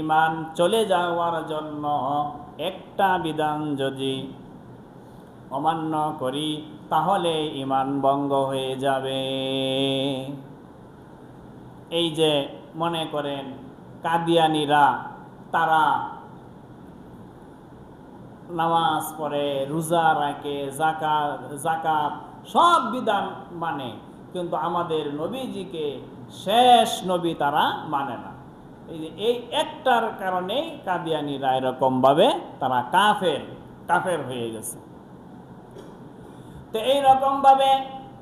ইমান চলে যাওয়ার জন্য একটা বিধান যদি অমান্য করি, তাহলে ইমান ভঙ্গ হয়ে যাবে। এই যে মনে করেন কাদিয়ানিরা, তারা নামাজ পড়ে, রোজা রাখে জাকাত জাকাত সব বিধান মানে। কিন্তু আমাদের নবীজিকে শেষ নবী তারা মানে না। এই একটার কারণেই কাদিয়ানিরা এরকমভাবে তারা কাফের কাফের হয়ে গেছে। তো এইরকমভাবে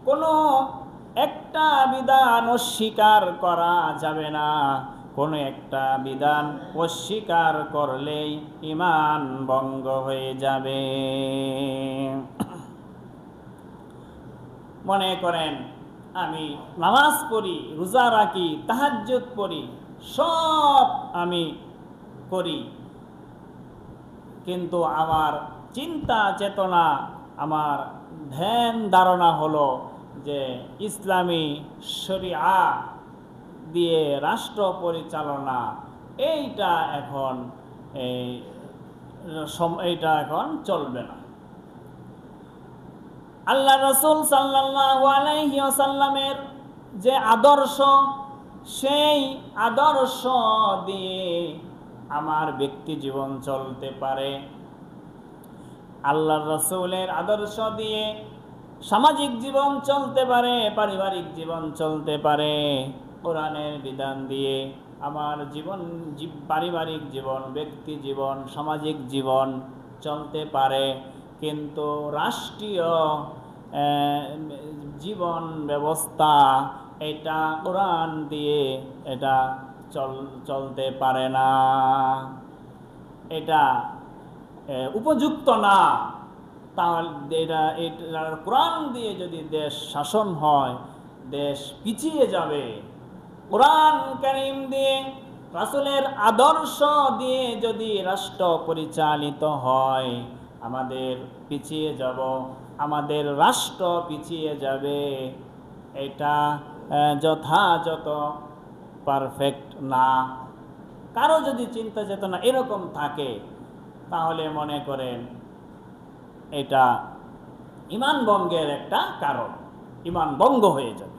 কোনো একটা বিধান অস্বীকার করা যাবে না। কোনো একটা বিধান অস্বীকার করলেই ইমান ভঙ্গ হয়ে যাবে। মনে করেন আমি নামাজ পড়ি, রোজা রাখি, তাহাজ্জুদ পড়ি, সব আমি করি। কিন্তু আমার চিন্তা চেতনা, আমার ধ্যান ধারণা হলো যে ইসলামী শরিয়া দিয়ে রাষ্ট্র পরিচালনা, এইটা এখন, এই এইটা এখন চলবে না। আল্লাহ রসুল ওয়াসাল্লামের যে আদর্শ, সেই আদর্শ দিয়ে আমার ব্যক্তি জীবন চলতে পারে। আল্লাহ রসুলের আদর্শ দিয়ে সামাজিক জীবন চলতে পারে, পারিবারিক জীবন চলতে পারে। কোরআনের বিধান দিয়ে আমার জীবন, জীব- পারিবারিক জীবন, ব্যক্তি জীবন, সামাজিক জীবন চলতে পারে। কিন্তু রাষ্ট্রীয় জীবন ব্যবস্থা, এটা কোরআন দিয়ে এটা চল, চলতে পারে না। এটা উপযুক্ত না। তাহলে এটা এটা কোরআন দিয়ে যদি দেশ শাসন হয়, দেশ পিছিয়ে যাবে। কোরআন করিম দিয়ে, রাসুলের আদর্শ দিয়ে যদি রাষ্ট্র পরিচালিত হয় আমাদের পিছিয়ে যাব, আমাদের রাষ্ট্র পিছিয়ে যাবে। এটা যথাযথ পারফেক্ট না। কারও যদি চিন্তা চেতনা এরকম থাকে, তাহলে মনে করেন এটা ইমান ভঙ্গের একটা কারণ। ইমান ভঙ্গ হয়ে যাবে।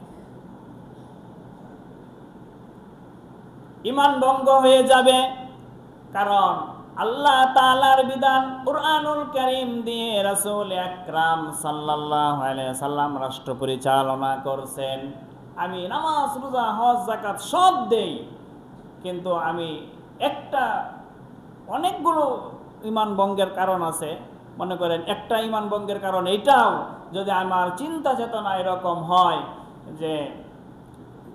ইমান ভঙ্গ হয়ে যাবে কারণ আল্লাহ তালার বিধান কুরআনুল কারীম দিয়ে রাসূল আকরাম সাল্লাল্লাহু আলাইহি সাল্লাম রাষ্ট্র পরিচালনা করছেন। আমি নামাজ, রোজা, হজ জাকাত সব দেই, কিন্তু আমি একটা অনেকগুলো ইমান ভঙ্গের কারণ আছে। মনে করেন একটা ইমান ভঙ্গের কারণ এইটাও যদি আমার চিন্তা চেতনা এরকম হয় যে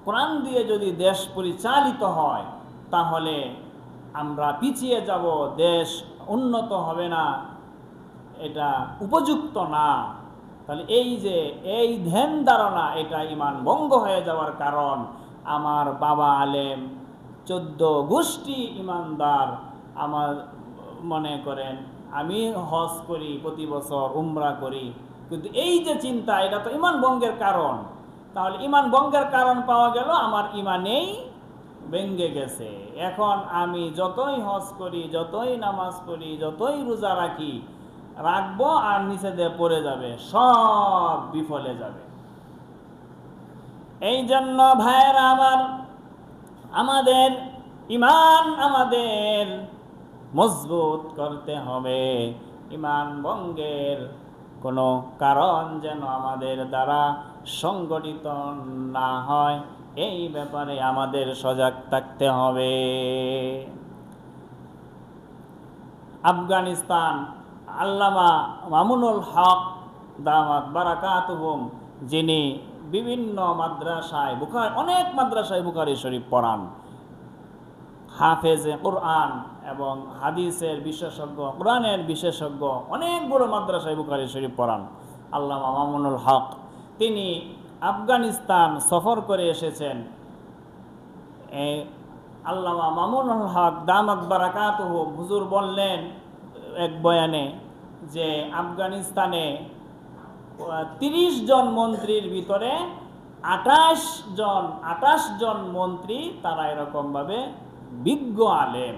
কোরআন দিয়ে যদি দেশ পরিচালিত হয়, তাহলে আমরা পিছিয়ে যাব, দেশ উন্নত হবে না, এটা উপযুক্ত না। তাহলে এই যে, এই ধ্যান ধারণা, এটা ইমান ভঙ্গ হয়ে যাওয়ার কারণ, আমার বাবা আলেম, চোদ্দ গোষ্ঠী ইমানদার, আমার মনে করেন, আমি হজ করি, প্রতি বছর উমরা করি। কিন্তু এই যে চিন্তা, এটা তো ইমান ভঙ্গের কারণ। তাহলে ইমান ভঙ্গের কারণ পাওয়া গেল, আমার ইমানেই ভেঙ্গে গেছে। এখন আমি যতই হজ করি, যতই নামাজ পড়ি, যতই রোজা রাখি, রাখব আর নিচে দিয়ে পড়ে যাবে, সব বিফলে যাবে। এই জন্য ভাইয়েরা আমার, আমাদের ইমান আমাদের মজবুত করতে হবে। ইমান ভঙ্গের কোনো কারণ যেন আমাদের দ্বারা সংগঠিত না হয়। এই ব্যাপারে আমাদের সজাগ থাকতে হবে। আফগানিস্তান, আল্লামা মামুনুল হক, দামাত বারাকাতুহুম, যিনি বিভিন্ন মাদ্রাসায় বুখার, অনেক মাদ্রাসায় বুখারি শরীফ পড়ান। হাফেজে কোরআন এবং হাদিসের বিশেষজ্ঞ, কোরআনের বিশেষজ্ঞ, অনেক বড় মাদ্রাসায় বুখারি শরীফ পড়ান আল্লামা মামুনুল হক। তিনি আফগানিস্তান সফর করে এসেছেন। আল্লামা মামুনুল হক দামাত বারাকাতুহ হুজুর বললেন এক বয়ানে যে আফগানিস্তানে তিরিশ জন মন্ত্রীর ভিতরে আঠাশ জন আঠাশ জন মন্ত্রী তারা এরকমভাবে বিজ্ঞ আলেম।